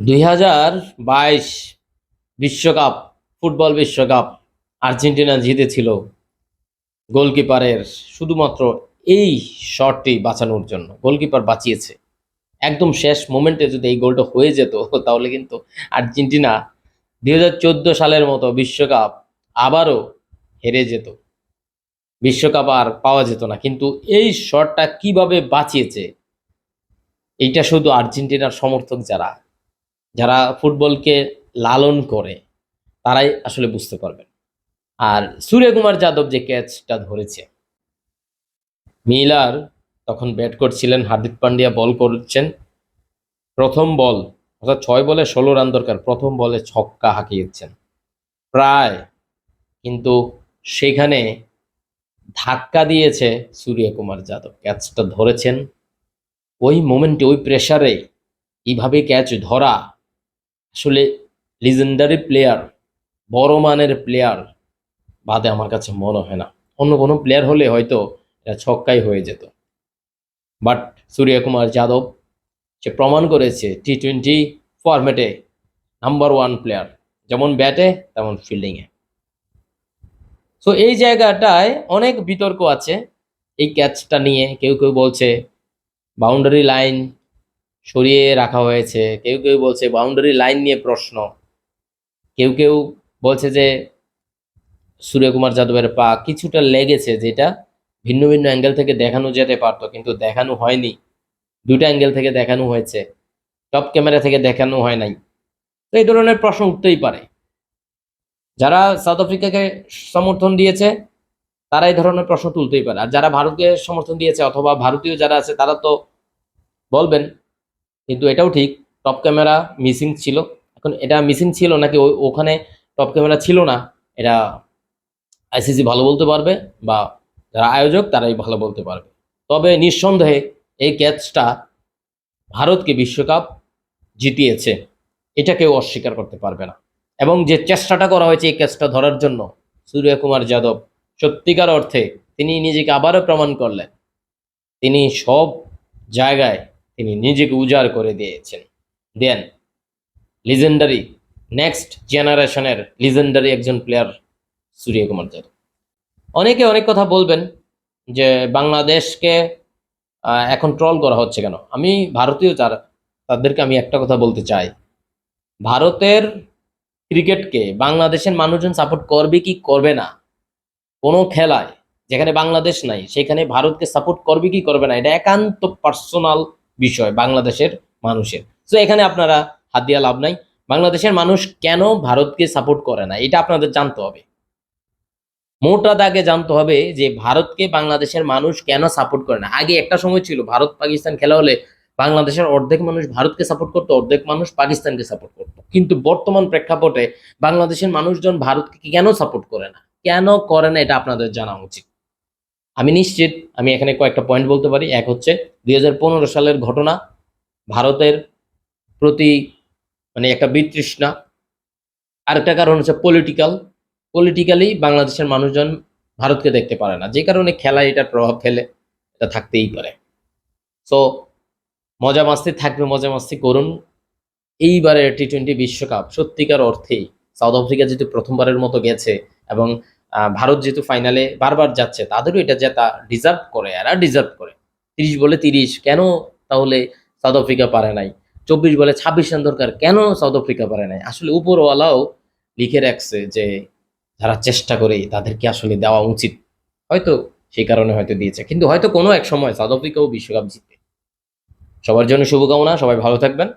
দুই হাজার বাইশ বিশ্বকাপ, ফুটবল বিশ্বকাপ আর্জেন্টিনা জিতেছিল গোলকিপারের শুধুমাত্র এই শটটি বাঁচানোর জন্য। গোলকিপার বাঁচিয়েছে। একদম শেষ মোমেন্টে যদি এই গোলটা হয়ে যেত, তাহলে কিন্তু আর্জেন্টিনা দুই হাজার চোদ্দ সালের মতো বিশ্বকাপ আবারও হেরে যেত। বিশ্বকাপ আর পাওয়া যেত না। কিন্তু এই শটটা কীভাবে বাঁচিয়েছে, এইটা শুধু আর্জেন্টিনার সমর্থক যারা যারা ফুটবলকে লালন করে, তারাই আসলে বুঝতে পারবেন। আর সূর্যকুমার যাদব যে ক্যাচটা ধরেছে, মিলার তখন ব্যাট করছিলেন, হার্দিক পান্ডিয়া বল করছেন। প্রথম বল অর্থাৎ ছয় বলে ষোলো রান দরকার, প্রথম বলে ছক্কা হাঁকিয়েছেন। প্রায়, কিন্তু সেখানে ধাক্কা দিয়েছে সূর্যকুমার যাদব। ক্যাচটা ধরেছেন। ওই মোমেন্টে ওই প্রেসারে এইভাবে ক্যাচ ধরা আসলে লিজেন্ডারি প্লেয়ার বড় মানের প্লেয়ার বাদে আমার কাছে মনে হয় না। অন্য কোনো প্লেয়ার হলে হয়তো এটা ছক্কাই হয়ে যেত। বাট সূর্যকুমার যাদব সে প্রমাণ করেছে টি টোয়েন্টি ফরম্যাটে নাম্বার ওয়ান প্লেয়ার যেমন ব্যাটে তেমন ফিল্ডিংয়ে সো এই জায়গাটায় অনেক বিতর্ক আছে। এই ক্যাচটা নিয়ে কেউ কেউ বলছে বাউন্ডারি লাইন সরিয়ে রাখা হয়েছে। কেউ কেউ বলছে বাউন্ডারি লাইন নিয়ে প্রশ্ন। কেউ কেউ বলছে যে সূর্যকুমার যাদবের পা কিছুটা লেগেছে, যেটা ভিন্ন ভিন্ন অ্যাঙ্গেল থেকে দেখানো যেতে পারতো, কিন্তু দেখানো হয়নি। দুটো অ্যাঙ্গেল থেকে দেখানো হয়েছে। টপ ক্যামেরা থেকে দেখানো হয় নাই। তো এই ধরনের প্রশ্ন উঠতেই পারে। যারা সাউথ আফ্রিকাকে সমর্থন দিয়েছে, তারা এই ধরনের প্রশ্ন তুলতেই পারে। আর যারা ভারতকে সমর্থন দিয়েছে অথবা ভারতীয় যারা আছে, তারা তো বলবেন কিন্তু এটাও ঠিক টপ ক্যামেরা মিসিং ছিল। এখন এটা মিসিং ছিল নাকি ওখানে টপ ক্যামেরা ছিল না, এটা আইসিসি ভালো বলতে পারবে বা যারা আয়োজক তারাই ভালো বলতে পারবে। তবে নিঃসন্দেহে এই ক্যাচটা ভারতকে বিশ্বকাপ জিতিয়েছে এটা কেউ অস্বীকার করতে পারবে না। এবং যে চেষ্টাটা করা হয়েছে এই ক্যাচটা ধরার জন্য, সূর্যকুমার যাদব সত্যিকার অর্থে তিনি নিজেকে আবারও প্রমাণ করলেন। তিনি সব জায়গায় তিনি নিজেকে উজাড় করে দিয়েছেন। দেন লিজেন্ডারি নেক্সট জেনারেশনের লিজেন্ডারি একজন প্লেয়ার সূর্যকুমার যাদব অনেকে অনেক কথা বলবেন যে বাংলাদেশকে এখন ট্রল করা হচ্ছে কেন? আমি ভারতীয় যারা, তাদেরকে আমি একটা কথা বলতে চাই। ভারতের ক্রিকেটকে বাংলাদেশের মানুষজন সাপোর্ট করবে কি করবে না? কোনো খেলায়, যেখানে বাংলাদেশ নাই, সেখানে ভারতকে সাপোর্ট করবে কি করবে না? এটা একান্ত পার্সোনাল বিষয়, বাংলাদেশের মানুষের। তো এখানে আপনারা হাত দিয়া লাভ নাই। বাংলাদেশের মানুষ কেন ভারতকে সাপোর্ট করে না? এটা আপনাদের জানতে হবে। মোটা দাগে জানতে হবে যে ভারতকে বাংলাদেশের মানুষ কেন সাপোর্ট করে না? আগে একটা সময় ছিল ভারত পাকিস্তান খেলা হলে বাংলাদেশের অর্ধেক মানুষ ভারতকে সাপোর্ট করতো, অর্ধেক মানুষ পাকিস্তানকে সাপোর্ট করতো। কিন্তু বর্তমান প্রেক্ষাপটে বাংলাদেশের মানুষজন ভারতকে কেন সাপোর্ট করে না? কেন করে না? এটা আপনাদের জানা উচিত। আমি নিশ্চিত, আমি এখানে কয়েকটা পয়েন্ট বলতে পারি। এক হচ্ছে, দুই হাজার পনেরো সালের ঘটনা, ভারতের প্রতি মানে একটা বিতৃষ্ণা। আরেকটা কারণ হচ্ছে পলিটিক্যাল পলিটিক্যালি বাংলাদেশের মানুষজন ভারতকে দেখতে পারে না। যে কারণে খেলায় এটার প্রভাব ফেলে, এটা থাকতেই পারে। সো মজা মাস্তি থাকবে, মজা মাস্তি করুন। এইবারের টি টোয়েন্টি বিশ্বকাপ সত্যিকার অর্থেই সাউথ আফ্রিকা যেহেতু প্রথমবারের মতো গেছে এবং ভারত যেহেতু ফাইনালে বারবার যাচ্ছে, তাদেরও এটা জেতা ডিজার্ভ করে, এরা ডিজার্ভ করে। তিরিশ বলে তিরিশ, কেন তাহলে সাউথ আফ্রিকা পারে নাই? চব্বিশ বলে ছাব্বিশ রান দরকার, কেন সাউথ আফ্রিকা পারে নাই? আসলে উপরওয়ালাও লিখে রাখছে যে, যারা চেষ্টা করে তাদেরকে আসলে দেওয়া উচিত। হয়তো সেই কারণে হয়তো দিয়েছে, কিন্তু হয়তো কোনো এক সময় সাউথ আফ্রিকাও বিশ্বকাপ জিতবে। সবার জন্য শুভকামনা, সবাই ভালো থাকবেন।